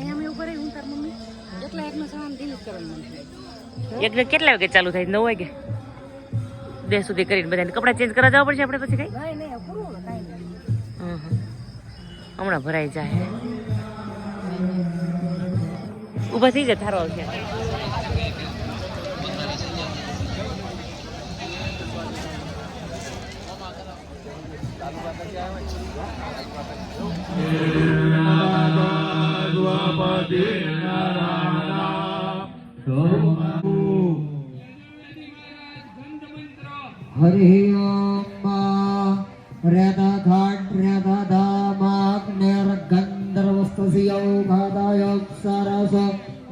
અહીંયા અમે એવું કરે હું તાર મમ્મી. એકલા એકનો સામાન કરવાનું કેટલા વાગે ચાલુ થાય? નવ વાગે? બે સુધી કરીને બધાને કપડાં ચેન્જ કરવા જવા પડશે આપણે પછી કઈ. હમણાં ભરાઈ જાય ઊભા થઈ જાય થારો આવશે. ભગવપતિ હરિ ઓમ રેતા ઘાટ રેતા ધામાક નિર્ગંધર્વસ્તસિયૌ ભાદાયોગ સરસ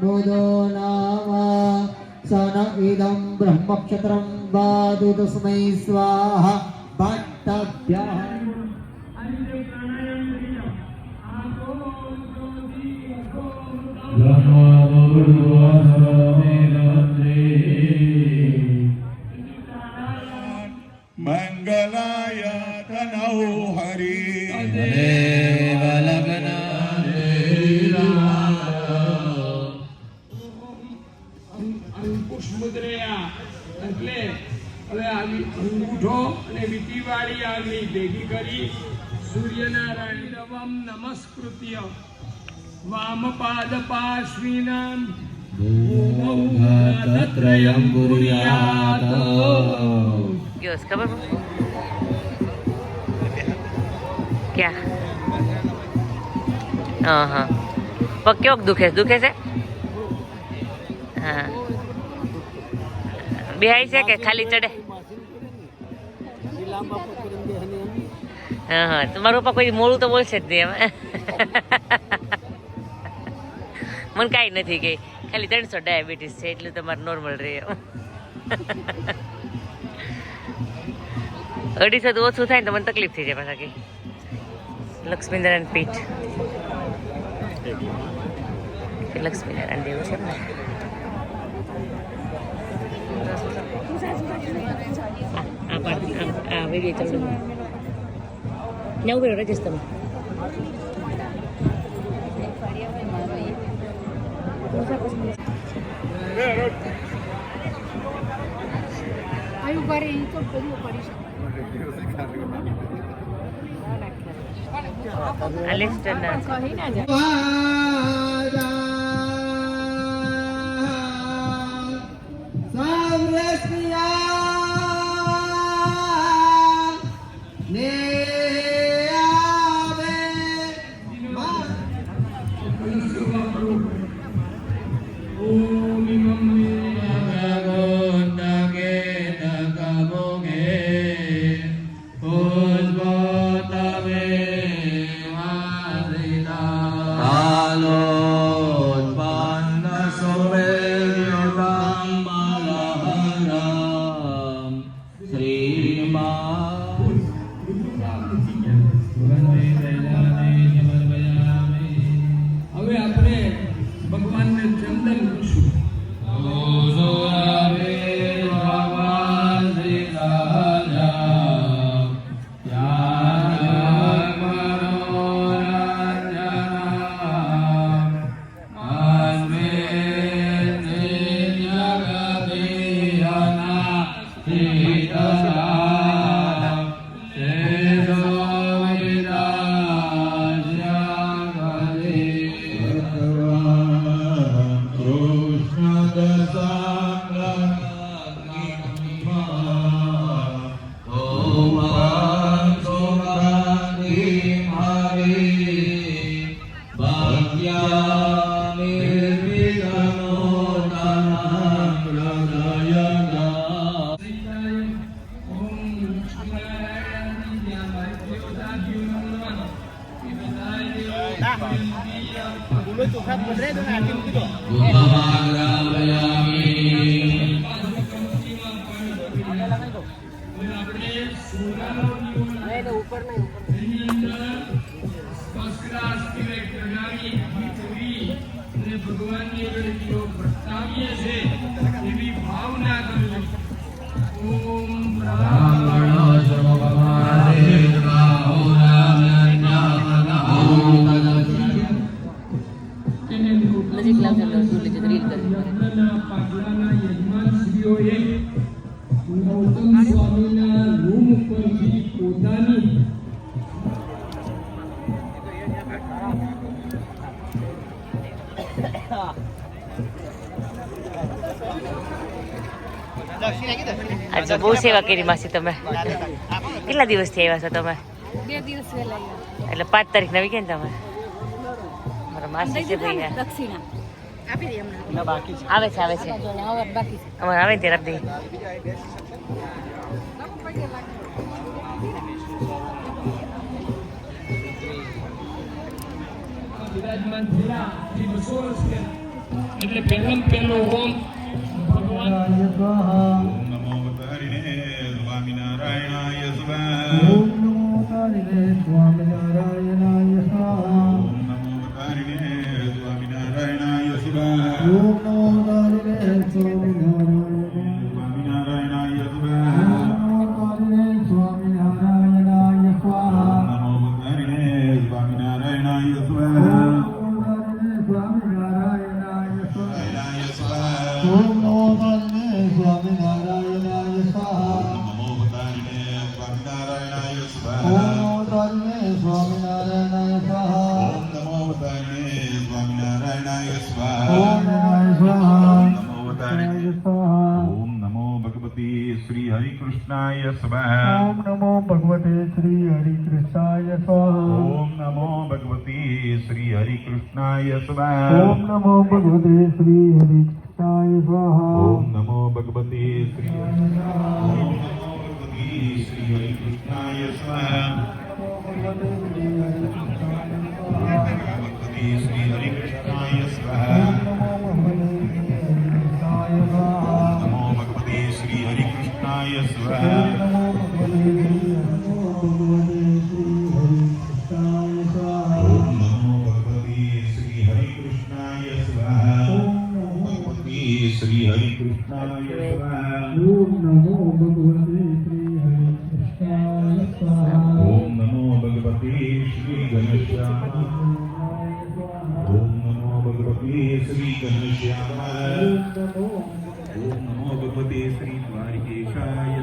બોધો નામા સન ઇદમ બ્રહ્મક્ષત્રમ વાદુ તસ્મૈ સ્વાહા ભટ્ટભ્યઃ પ્રાણાયામ વીટીવાળી આગની ભેગી કરી સૂર્યનારાયણ રવમ નમસ્કૃત્ય વામપાદ પાશ્વિનામ તત્રયં પુર્યાત દિવસ ખબર પડી? ક્યાં હા હા પગ કેવોક દુખે છે? દુખે છે હા બેહાય છે કે ખાલી ચડે હા હા. તમારું પપ્પા કોઈ મોડું તો બોલશે જ નહીં એમ. મને કાંઈ નથી કે ખાલી ત્રણસો ડાયાબિટીસ છે એટલું તમારે નોર્મલ રહે અઢીસો તો ઓછું થાય ને તો મને તકલીફ થઈ જાય પાછા કે. લક્ષ્મીનારાયણ પીઠ. લક્ષ્મીનારાયણ દેવ છે ને. આ- આ part- આ- વીડિયો ચાલુ નવું કર્યું રજેશ તમે આ લેસ્ટરના કહી ના જાય तू खात मध्ये दोन आठ किलो બહુ સેવા કરી માસી તમે કેટલા દિવસથી આવ્યા છો તમે બે દિવસ વહેલા આવ્યા. એટલે પાંચ તારીખ નવી કે ને તમે મારા માસી છે દઈ દીધા ને ભાઈ દક્ષિણા આપી દે હમણાં આવે છે આવે છે જો ને આવવાનું બાકી છે અમારે આવે ને ત્યારે આપી દઈએ વિરાજમાન થયા એ બસો વર્ષ પહેલા. એટલે પહેલાં પહેલો હોમ ભગવાન ઓમ નમો તારિણે સ્વામિનારાયણાય સ્વાહા ઓમ નમો અવતારિણે સ્વામિનારાયણાય સ્વાહા ઓમ નમો તારિણે સ્વામિનારાયણાય સ્વાહા ઓમ નમો તારિણે સ્વામિનારાયણાય સ્વાહા નમો અવતારિણે સ્વામિનારાયણાય ઓમ સ્વાહા સ્વાહા ઓમ નમો ભગવતે શ્રી હરિકૃષ્ણાય સ્વાહા ઓમ નમો ભગવતે શ્રી હરિકૃષ્ણાય સ્વાહા ઓમ નમો ભગવતે શ્રી હરિકૃષ્ણાય સ્વાહા ઓમ નમો ભગવતે શ્રી ઓમ નમો ભગવતી શ્રી હરિકૃષ્ણાય સ્વાહા શ્રી ઘનશ્યામાય ઓમ નમો ભગવતી શ્રી ઘનશ્યામાય ઓમ નમો ભગવતે શ્રી દ્વારિકેશાય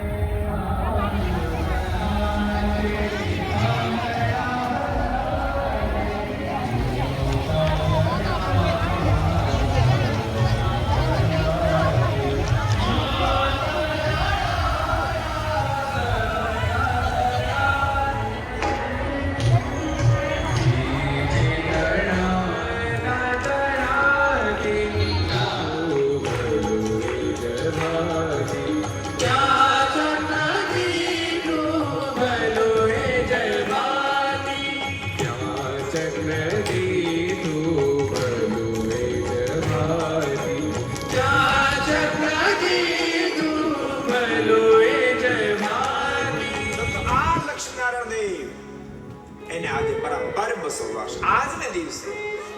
આજને દિવસે,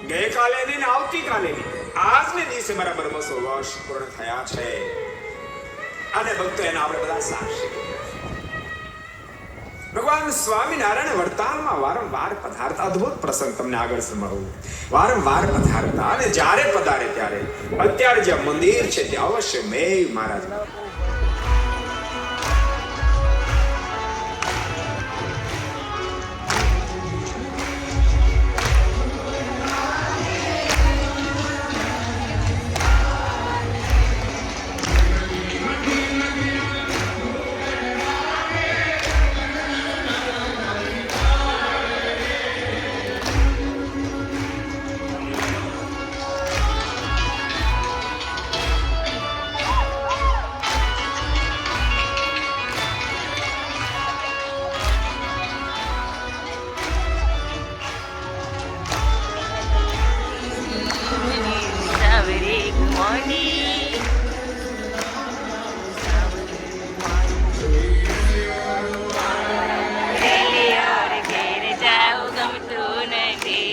ગઈકાલે નહીં આવતીકાલે નહીં, આજને દિવસે બરાબર બસો વર્ષ પૂર્ણ થયા છે. અને ભક્તો, એના આપણે બધા સાક્ષી ભગવાન સ્વામિનારાયણ વર્તાલમાં વારંવાર પધારતા, અદ્ભુત પ્રસંગ તમને આગળ સંભળાવું. વારંવાર પધારતા અને જ્યારે પધારે ત્યારે, અત્યારે જે મંદિર છે, ત્યાં અવશ્ય મેં મહારાજ. Baby.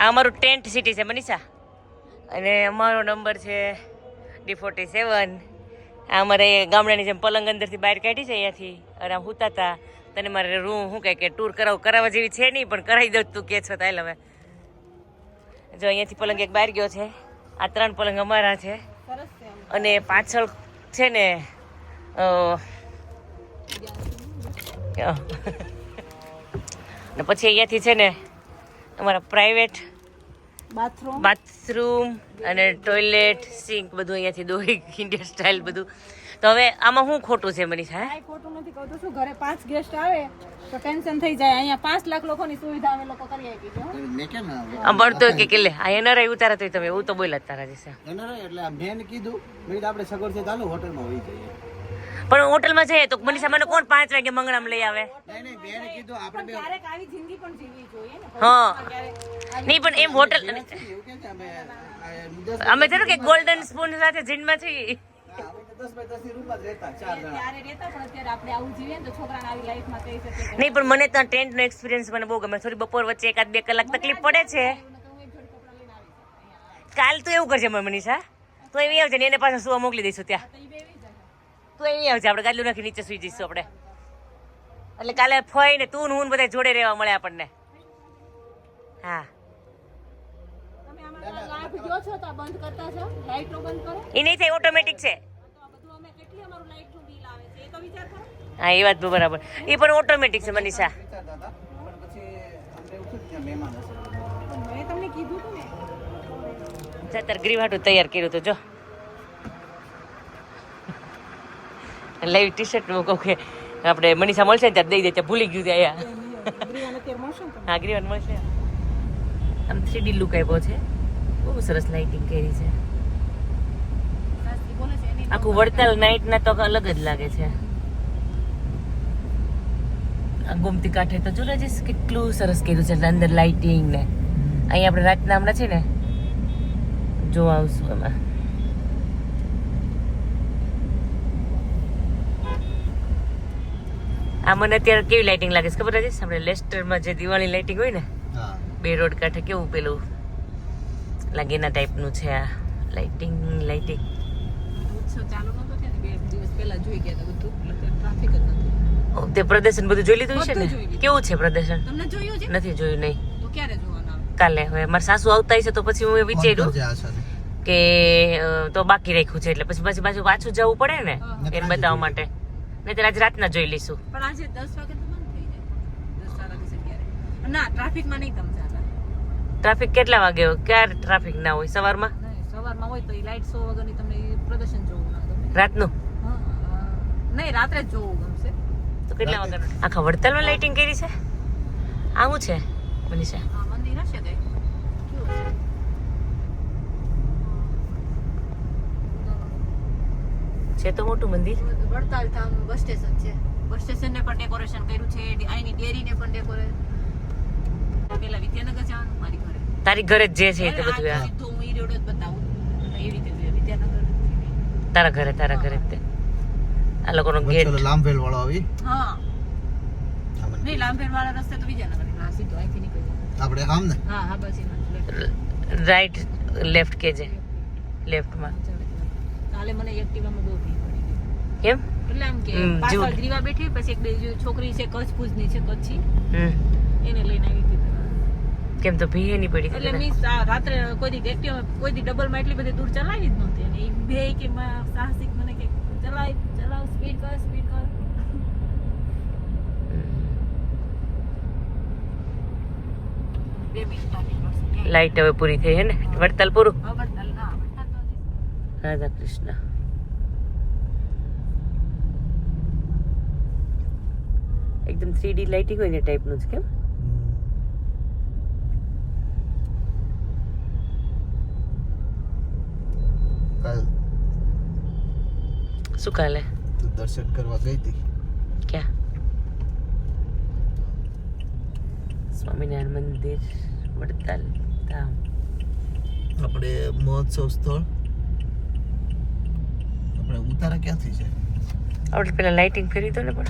આ અમારું ટેન્ટ સિટી છે, મનીષા. અને અમારો નંબર છે ડી ફોર્ટી સેવન આ અમારે ગામડાની જેમ પલંગ અંદરથી બહાર કાઢી છે, અહીંયાથી અને આમ હુતા હતા તને મારે રૂમ શું કહે કે ટૂર કરાવ, કરાવવા જેવી છે નહીં, પણ કરાવી દઉં તું કે છો, તાલ હવે. જો અહીંયાથી પલંગ એક બહાર ગયો છે. આ ત્રણ પલંગ અમારા છે. અને પાછળ છે ને અ, અ, પછી અહીંયાથી છે ને અમારા પ્રાઇવેટ બાથરૂમ બાથરૂમ અને ટોયલેટ સિંક બધું અહીંયાથી દોરી ઇન્ડિયા સ્ટાઇલ બધું. તો હવે આમાં શું ખોટું છે મનીષા હે? ખોટું નથી કહું છું ઘરે પાંચ ગેસ્ટ આવે તો ટેન્શન થઈ જાય. અહીંયા પાંચ લાખ લોકોની સુવિધા અમે લોકો કરી આપી છે હો. મેં કેમ ના આવ્યો? કે કેટલે લે આ એનઆરઆઈ રહી ઉતારા તો તમે એવું તો બોલ્યા તારા જશે એનઆરઆઈ એટલે મેં કીધું મેં આપણે સગવડ છે ચાલો હોટલમાં હોઈ જઈએ. પણ હોટલમાં જઈએ તો મનીષા મને કોણ પાંચ વાગે મંગળામ લઈ આવે? નહીં નહીં બેન કીધું આપણે બે ક્યારેક આવી જિંદગી પણ જીવવી જોઈએ ને. હા. નહીં પણ એમ હોટલ છે અમે થયું કે ગોલ્ડન સ્પૂન સાથે જીનમાં છીએ? નહીં પણ મને ત્યાં ટેન્ટનો એક્સપિરિયન્સ મને બહુ ગમે થોડી બપોર વચ્ચે એકાદ બે કલાક તકલીફ પડે છે કાલ તો એવું કરજે મને મનીષા તો એવી આવજે ને એને પાછા સુવા મોકલી દઈશું ત્યાં તો અહીં આવજે આપણે ગાદલું નાખી નીચે સુઈ જઈશું આપણે એટલે કાલે ફોઈ ને તું ને હું ને બધા જોડે રહેવા મળે આપણને હા તમે આમાં લાભ ગયો છો તો આ બંધ કરતા છો લાઈટો બંધ કરો એ નહીં થાય ઓટોમેટિક છે હા. એ વાત બરાબર. એ પણ ઓટોમેટિક છે મનીષા. ને. જાતર ગ્રીવાટું તૈયાર કર્યું હતું જો. લાઈવ ટી શર્ટ કહું કે આપણે મનીષા મળશે ને ત્યારે દઈ દે ત્યાં ભૂલી ગયું ત્યાં અત્યારે ને હા ગ્રીવાન મળશે. આમ થ્રીડી લુક આવ્યો છે. બહુ સરસ લાઇટિંગ કરી છે. આખું વડતાલ નાઇટ ના તો અલગ જ લાગે છે. આ ગોમતી કાંઠે તો જો રાજેશ કેટલું સરસ કર્યું છે અંદર લાઇટિંગ ને. અહીંયા આપણે રાતના હમણાં છે ને જોવા આવશું એમાં. આ મને અત્યારે કેવી લાઇટિંગ લાગે છે ખબર છે આપણે લેસ્ટરમાં જે દિવાળી લાઇટિંગ હોય ને બે રોડ કાંઠે કેવું પેલું લાગે એના ટાઈપનું છે આ લાઇટિંગ લાઇટિંગ ઉત્સવ ચાલુ નતો થયો ને બે દિવસ પહેલા જોઈ ગયા હતા બધું. ટ્રાફિક જ નથી તે પ્રદર્શન બધું જોઈ લીધું છે ને. કેવું છે પ્રદર્શન? તમને જોયું છે? નથી જોયું નહીં. તો ક્યારે જોવાના કાલે. હવે મારા સાસુ આવતા હશે તો પછી હું એ વિચાર્યું છે કે તો બાકી રાખ્યું છે એટલે પછી પછી પાછું પાછું જવું પડે ને. એને બતાવવા માટે. નહીં આજે રાતના જોઈ લઈશું. પણ આજે દસ વાગે તો બંધ થઈ જાય. દસ ના ટ્રાફિકમાં નહીં તમે ટ્રાફિક કેટલા વાગે હોય? ક્યારે ટ્રાફિક ના હોય? સવારમાં? સવારમાં હોય તો એ લાઇટ સો વગરની તમને પ્રદર્શન જોવું ગમે. રાતનું. નહીં રાત્રે જ જોવું ગમશે. તો કેટલા વાગ્યા આખા વડતાલમાં લાઇટિંગ કરી છે? આવું છે? મનીષા મંદિર હશે કઈ? છે? છે તો મોટું મંદિર? વડતાલ ધામ બસ સ્ટેશન છે. બસ સ્ટેશન ને પણ ડેકોરેશન કર્યું છે. અહીંની ડેરી ને પણ ડેકોરેશન પેલા વિદ્યાનગર જવાનું મારી ઘરે. તારી ઘરે જ જે છે તે બધું આ આ. સીધું હું ઈ રોડ જ બતાવું એવી રીતે જોઈએ. વિદ્યાનગર તારા ઘરે તારા ઘરે તે. આ લોકોનો ગેટ લાંબેલ વાળો આવી. હા. નહીં લાંબેલ વાળા રસ્તે તો વિજયનગર હા સીધું અહીંથી નીકળી આપણે આમ ને? હા હા બસ એમાં રાઈટ લેફ્ટ કેજે લેફ્ટમાં કાલે મને એક્ટિવામાં બહુ ભીડ પડી ગઈ. કેમ? એટલે આમ કે પાછળ ગ્રીવા બેઠી પછી એક બીજી છોકરી છે કચ્છ ભુજની છે કચ્છી. એને લઈને આવી હતી. કેમ તો ભી નહીં પડી એટલે? મીન્સ રાત્રે કોઈ દી એક્ટિવા કોઈ દી ડબલમાં એટલી બધી દૂર ચલાવી જ નહોતી. અને એ બે કે માં સાહસિક મને કે ચલાય ચલાવ સ્પીડ કર સ્પીડ કર. લાઈટ હવે પૂરી થઈ હે ને? વડતાલ પૂરું? રાધા કૃષ્ણ એકદમ થ્રી ડી લાઇટિંગ હોય ને ટાઈપનું જ કેમ કાલ શું કાલે? દર્શન કરવા ગઈ હતી. ક્યાં? સ્વામિનારાયણ મંદિર વડતાલ ધામ. આપણે મહોત્સવ સ્થળ. આપણે ઉતારા ક્યાંથી છે? આપણે પેલા લાઇટિંગ ફેરવી દો ને પણ.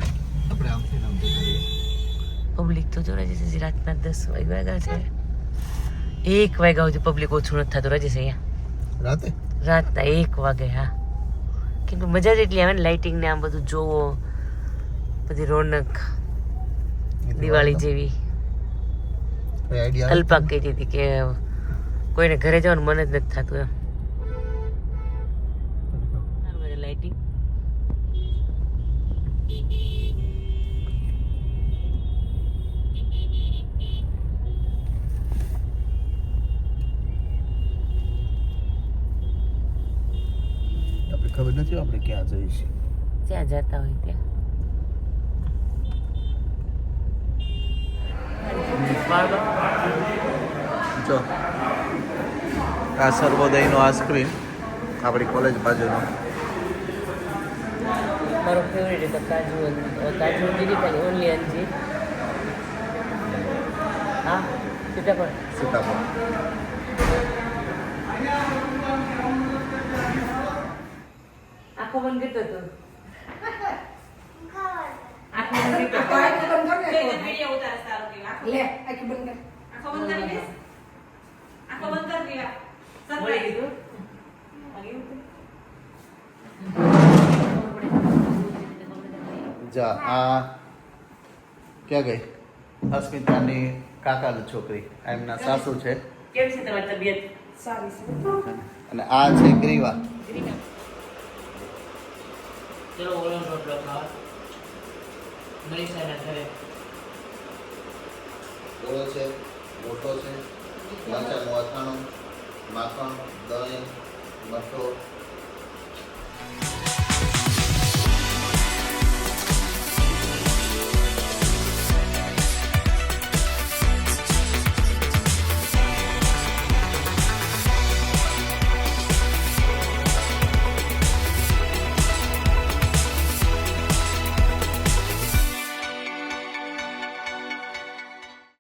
આપણે આમ ને આમ પબ્લિક તો જોડે છે જે રાતના દસ વાગ્યા છે. એક વાગ્યા સુધી પબ્લિક ઓછું નથી થતું છે અહીંયા. રાતે? રાતના એક વાગે હા. કેમ કે મજા જ એટલી આવે ને લાઇટિંગ ને આમ બધું જોવો. બધી રોનક દિવાળી જેવી. અલ્પા કહેતી હતી કે કોઈને ઘરે જવાનું મન જ નથી થતું એમ. આપણે આપણે ક્યાં જઈએ છીએ જ્યાં જતા હોય ત્યાં. જો આ સર્વોદયનો આ સ્ક્રીન આપણી કોલેજ બાજુનો. મારો ફેવરેટ હતો કાજુ કાજુ દીદી ખાલી ઓનલી અંજી હા સીતાફળ. સીતાફળ. આખો બંધ. કરતો હતો આખો બંધ કરતો મળી ગયું જા આ ક્યાં ગઈ? અસ્મિતાની કાકાની છોકરી એમના સાસુ છે. કેમ છે તમારી તબિયત? સારી અને આ છે ગ્રીવા. ચલો ઓલો રોટલો ખાવા મનીષાના ઘરે. ઓળો છે મોટો છે લાચાનું અથાણું માખણ દહીં મઠો.